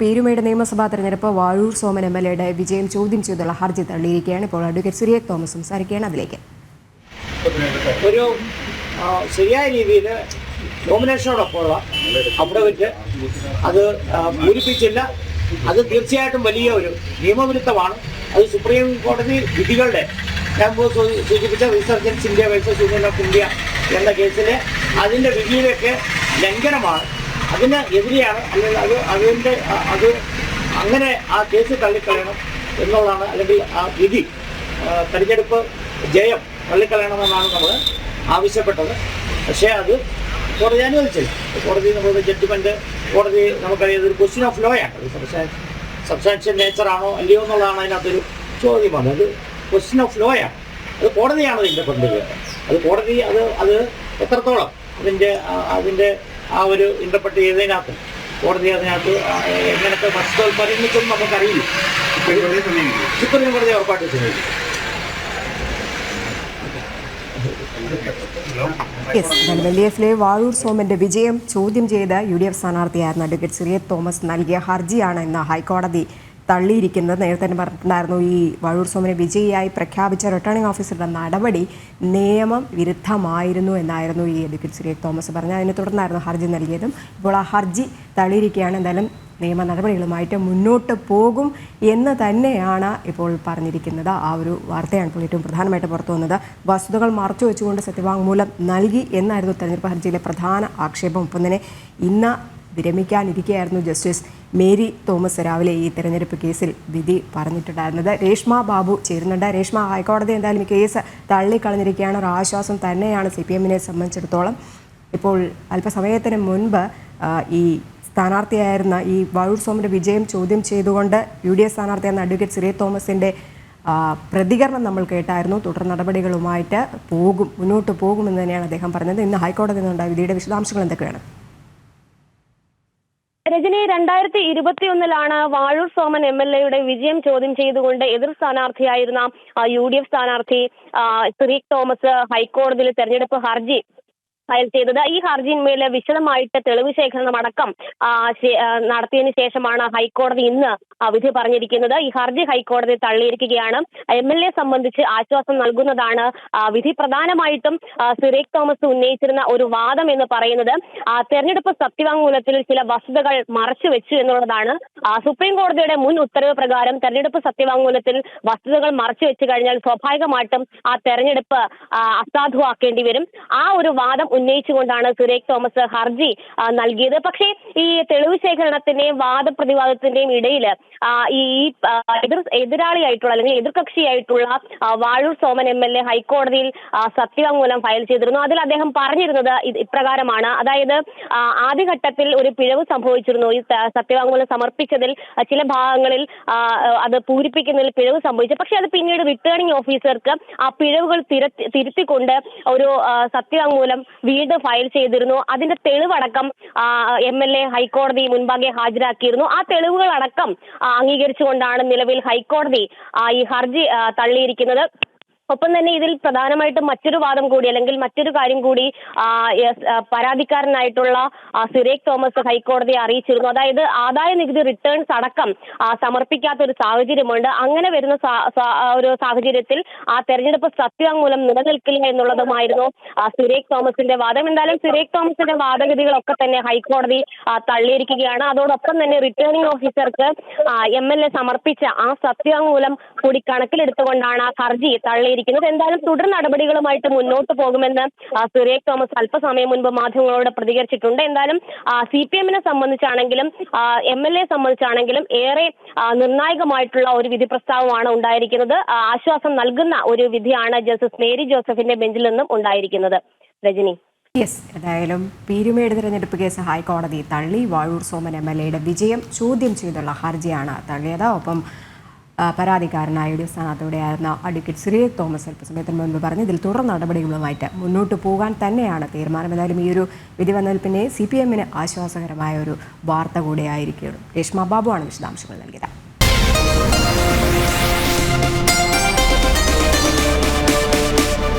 പേരുമേട് നിയമസഭാ തെരഞ്ഞെടുപ്പ് Vazhoor Soman M L എയുടെ വിജയം ചോദ്യം ചെയ്തുള്ള ഹർജി തള്ളിയിരിക്കുകയാണ്. ഇപ്പോൾ അഡ്വക്കേറ്റ് സുരേഖ് തോമസ് സംസാരിക്കുകയാണ് അതിലേക്ക്. ഒരു ശരിയായ രീതിയിൽ നോമിനേഷനോടൊപ്പമുള്ള വെച്ച് അത് പൂരിപ്പിച്ചില്ല. അത് തീർച്ചയായിട്ടും വലിയ ഒരു നിയമവിരുദ്ധമാണ്. അത് സുപ്രീം കോടതി വിധികളുടെ ഞാൻ സൂചിപ്പിച്ച Resurgence India versus Union of India എന്ന കേസിലെ അതിന്റെ വിധിയിലൊക്കെ ലംഘനമാണ്. അതിന് എതിരെയാണ് അല്ലെങ്കിൽ അത് അതിന്റെ അത് അങ്ങനെ ആ കേസ് തള്ളിക്കളയണം എന്നുള്ളതാണ് അല്ലെങ്കിൽ ആ വിധി തെരഞ്ഞെടുപ്പ് ജയം തള്ളിക്കളയണമെന്നാണ് നമ്മൾ ആവശ്യപ്പെട്ടത്. പക്ഷേ അത് കോടതി അനുവദിച്ചില്ല. കോടതി നമ്മുടെ ജഡ്ജ്മെന്റ് കോടതി നമുക്കറിയാം ഇതൊരു ക്വസ്റ്റ്യൻ ഓഫ് ലോ ആണ്. സബ്സ്റ്റാൻഷ്യൽ നേച്ചർ ആണോ അല്ലയോ എന്നുള്ളതാണ് അതിനകത്തൊരു ചോദ്യമാണ്. അത് ക്വസ്റ്റ്യൻ ഓഫ് ലോ ആണ്. അത് കോടതിയാണ് ഇതിന്റെ പണ്ടിത് അത് കോടതി അത് അത് എത്രത്തോളം അതിന്റെ അതിന്റെ ആ ഒരു ഇന്റർപ്രറ്റ് ചെയ്തതിനകത്ത് കോടതി അതിനകത്ത് എങ്ങനത്തെ വസ്തുക്കൾ പരിഗണിച്ചൊന്നും നമുക്കറിയില്ല. സുപ്രീം കോടതി ഉറപ്പായിട്ട് എന്നാൽ എൽ ഡി എഫിലെ വാഴൂർ സോമന്റെ വിജയം ചോദ്യം ചെയ്ത് യു ഡി എഫ് സ്ഥാനാർത്ഥിയായിരുന്ന അഡ്വക്കേറ്റ് സിറിയത് തോമസ് നൽകിയ ഹർജിയാണ് ഇന്ന് ഹൈക്കോടതി തള്ളിയിരിക്കുന്നത് നേരത്തെ തന്നെ പറഞ്ഞിട്ടുണ്ടായിരുന്നു. ഈ വഴൂർ സോമനെ വിജയിയായി പ്രഖ്യാപിച്ച റിട്ടേണിംഗ് ഓഫീസറുടെ നടപടി നിയമം വിരുദ്ധമായിരുന്നു എന്നായിരുന്നു ഈ അഡ്വക്കേറ്റ് സിറിയക് തോമസ് പറഞ്ഞത്. അതിനെ തുടർന്നായിരുന്നു ഹർജി നൽകിയതും. ഇപ്പോൾ ആ ഹർജി തള്ളിയിരിക്കുകയാണ്. എന്തായാലും നിയമ നടപടികളുമായിട്ട് മുന്നോട്ട് പോകും എന്ന് തന്നെയാണ് ഇപ്പോൾ പറഞ്ഞിരിക്കുന്നത്. ആ ഒരു വാർത്തയാണ് ഇപ്പോൾ ഏറ്റവും പ്രധാനമായിട്ട് പുറത്തു വന്നത്. വസ്തുതകൾ മറച്ചു വെച്ചുകൊണ്ട് സത്യവാങ്മൂലം നൽകി എന്നായിരുന്നു തെരഞ്ഞെടുപ്പ് ഹർജിയിലെ പ്രധാന ആക്ഷേപം. ഒപ്പം തന്നെ ഇന്ന് വിരമിക്കാനിരിക്കുകയായിരുന്നു ജസ്റ്റിസ് മേരി തോമസ് രാവിലെ ഈ തെരഞ്ഞെടുപ്പ് കേസിൽ വിധി പറഞ്ഞിട്ടുണ്ടായിരുന്നത്. രേഷ്മ ബാബു ചേരുന്നുണ്ട്. രേഷ്മ ഹൈക്കോടതി എന്തായാലും ഈ കേസ് തള്ളിക്കളഞ്ഞിരിക്കുകയാണ് ഒരു ആശ്വാസം തന്നെയാണ് സി പി എമ്മിനെ സംബന്ധിച്ചിടത്തോളം. ഇപ്പോൾ അല്പസമയത്തിന് മുൻപ് ഈ സ്ഥാനാർത്ഥിയായിരുന്ന ഈ വഴൂർ സോമിന്റെ വിജയം ചോദ്യം ചെയ്തുകൊണ്ട് യു ഡി എഫ് സ്ഥാനാർത്ഥിയായിരുന്ന അഡ്വക്കേറ്റ് സിറിയ തോമസിന്റെ പ്രതികരണം നമ്മൾ കേട്ടായിരുന്നു. തുടർ നടപടികളുമായിട്ട് പോകും മുന്നോട്ട് പോകുമെന്ന് തന്നെയാണ് അദ്ദേഹം പറഞ്ഞത്. ഇന്ന് ഹൈക്കോടതി നിന്നുണ്ടായ വിധിയുടെ വിശദാംശങ്ങൾ എന്തൊക്കെയാണ്? രജനി രണ്ടായിരത്തി ഇരുപത്തിയൊന്നിലാണ് വാഴൂർ സോമൻ എം എൽ എയുടെ വിജയം ചോദ്യം ചെയ്തുകൊണ്ട് എതിർ സ്ഥാനാർത്ഥിയായിരുന്ന യു ഡി എഫ് സ്ഥാനാർത്ഥി ആ, തോമസ് ഹൈക്കോടതിയിൽ തെരഞ്ഞെടുപ്പ് ഹർജി ഫയൽ ചെയ്തത്. ഈ ഹർജിയിന്മേൽ വിശദമായിട്ട് തെളിവ് ശേഖരണം അടക്കം നടത്തിയതിനു ശേഷമാണ് ഹൈക്കോടതി ഇന്ന് വിധി പറഞ്ഞിരിക്കുന്നത്. ഈ ഹർജി ഹൈക്കോടതി തള്ളിയിരിക്കുകയാണ്. എം എൽ എ സംബന്ധിച്ച് ആശ്വാസം നൽകുന്നതാണ് വിധി. പ്രധാനമായിട്ടും സുരേഖ് തോമസ് ഉന്നയിച്ചിരുന്ന ഒരു വാദം എന്ന് പറയുന്നത് തെരഞ്ഞെടുപ്പ് സത്യവാങ്മൂലത്തിൽ ചില വസ്തുതകൾ മറച്ചു വെച്ചു എന്നുള്ളതാണ് സുപ്രീം കോടതിയുടെ മുൻ ഉത്തരവ് പ്രകാരം തെരഞ്ഞെടുപ്പ് സത്യവാങ്മൂലത്തിൽ വസ്തുതകൾ മറച്ചു വെച്ച് കഴിഞ്ഞാൽ സ്വാഭാവികമായിട്ടും ആ തെരഞ്ഞെടുപ്പ് അസാധുവാക്കേണ്ടി വരും. ആ ഒരു വാദം ഉന്നയിച്ചുകൊണ്ടാണ് സുരേഷ് തോമസ് ഹർജി നൽകിയത്. പക്ഷേ ഈ തെളിവ് ശേഖരണത്തിന്റെയും വാദപ്രതിവാദത്തിന്റെയും ഇടയിൽ ഈ എതിർ എതിരാളിയായിട്ടുള്ള അല്ലെങ്കിൽ എതിർകക്ഷിയായിട്ടുള്ള Vazhoor Soman M L A ഹൈക്കോടതിയിൽ സത്യവാങ്മൂലം ഫയൽ ചെയ്തിരുന്നു. അതിൽ അദ്ദേഹം പറഞ്ഞിരുന്നത് ഇപ്രകാരമാണ്. അതായത് ആദ്യഘട്ടത്തിൽ ഒരു പിഴവ് സംഭവിച്ചിരുന്നു. ഈ സത്യവാങ്മൂലം സമർപ്പിച്ചതിൽ ആ, ചില ഭാഗങ്ങളിൽ അത് പൂരിപ്പിക്കുന്നതിൽ പിഴവ് സംഭവിച്ചു. പക്ഷേ അത് പിന്നീട് റിട്ടേണിംഗ് ഓഫീസർക്ക് ആ പിഴവുകൾ തിരത്തി തിരുത്തിക്കൊണ്ട് ഒരു സത്യവാങ്മൂലം വീണ്ടും ഫയൽ ചെയ്തിരുന്നു. അതിന്റെ തെളിവടക്കം എം എൽ എ ഹൈക്കോടതി മുൻപാകെ ഹാജരാക്കിയിരുന്നു. ആ തെളിവുകളടക്കം അടക്കം അംഗീകരിച്ചുകൊണ്ടാണ് നിലവിൽ ഹൈക്കോടതി ഈ ഹർജി തള്ളിയിരിക്കുന്നത്. ഒപ്പം തന്നെ ഇതിൽ പ്രധാനമായിട്ടും മറ്റൊരു വാദം കൂടി അല്ലെങ്കിൽ മറ്റൊരു കാര്യം കൂടി പരാതിക്കാരനായിട്ടുള്ള സുരേഷ് തോമസ് ഹൈക്കോടതിയെ അറിയിച്ചിരുന്നു. അതായത് ആദായ നികുതി റിട്ടേൺസ് അടക്കം സമർപ്പിക്കാത്ത ഒരു സാഹചര്യമുണ്ട്. അങ്ങനെ വരുന്ന ഒരു സാഹചര്യത്തിൽ ആ തെരഞ്ഞെടുപ്പ് സത്യവാങ്മൂലം നിലനിൽക്കില്ല എന്നുള്ളതുമായിരുന്നു സുരേഷ് തോമസിന്റെ വാദം. എന്തായാലും സുരേഷ് തോമസിന്റെ വാദഗതികളൊക്കെ തന്നെ ഹൈക്കോടതി തള്ളിയിരിക്കുകയാണ്. അതോടൊപ്പം തന്നെ റിട്ടേണിംഗ് ഓഫീസർക്ക് എം എൽ എ സമർപ്പിച്ച ആ സത്യവാങ്മൂലം കൂടി കണക്കിലെടുത്തുകൊണ്ടാണ് ഹർജി തള്ളിയിരിക്കുന്നത് എന്തായാലും തുടർ നടപടികളുമായിട്ട് മുന്നോട്ട് പോകുമെന്ന് സുരേഷ് തോമസ് അല്പസമയം മുൻപ് മാധ്യമങ്ങളോട് പ്രതികരിച്ചിട്ടുണ്ട്. എന്തായാലും സി പി എമ്മിനെ സംബന്ധിച്ചാണെങ്കിലും എം എൽ എ സംബന്ധിച്ചാണെങ്കിലും ഏറെ നിർണായകമായിട്ടുള്ള ഒരു വിധി പ്രസ്താവമാണ് ഉണ്ടായിരിക്കുന്നത്. ആശ്വാസം നൽകുന്ന ഒരു വിധിയാണ് ജസ്റ്റിസ് മേരി ജോസഫിന്റെ ബെഞ്ചിൽ നിന്നും ഉണ്ടായിരിക്കുന്നത്. രജനി. യെസ് എന്തായാലും പീരുമേട് തിരഞ്ഞെടുപ്പ് കേസ് ഹൈക്കോടതി തള്ളി. വാഴൂർ സോമൻ എം എൽ എയുടെ വിജയം ചോദ്യം ചെയ്തുള്ള ഹർജിയാണ് തള്ളിയത്. ഒപ്പം പരാതിക്കാരനായ U D F advocate Cyriac Thomas അല്പസമയത്തിന് മുൻപ് പറഞ്ഞു ഇതിൽ തുടർ നടപടികളുമായിട്ട് മുന്നോട്ട് പോകാൻ തന്നെയാണ് തീരുമാനം. എന്തായാലും ഈ ഒരു വിധി വന്നതിൽ പിന്നെ സി പി എമ്മിന് ആശ്വാസകരമായ ഒരു വാർത്ത കൂടിയായിരിക്കും രേഷ്മ ബാബുവാണ് വിശദാംശങ്ങൾ നൽകിയത്.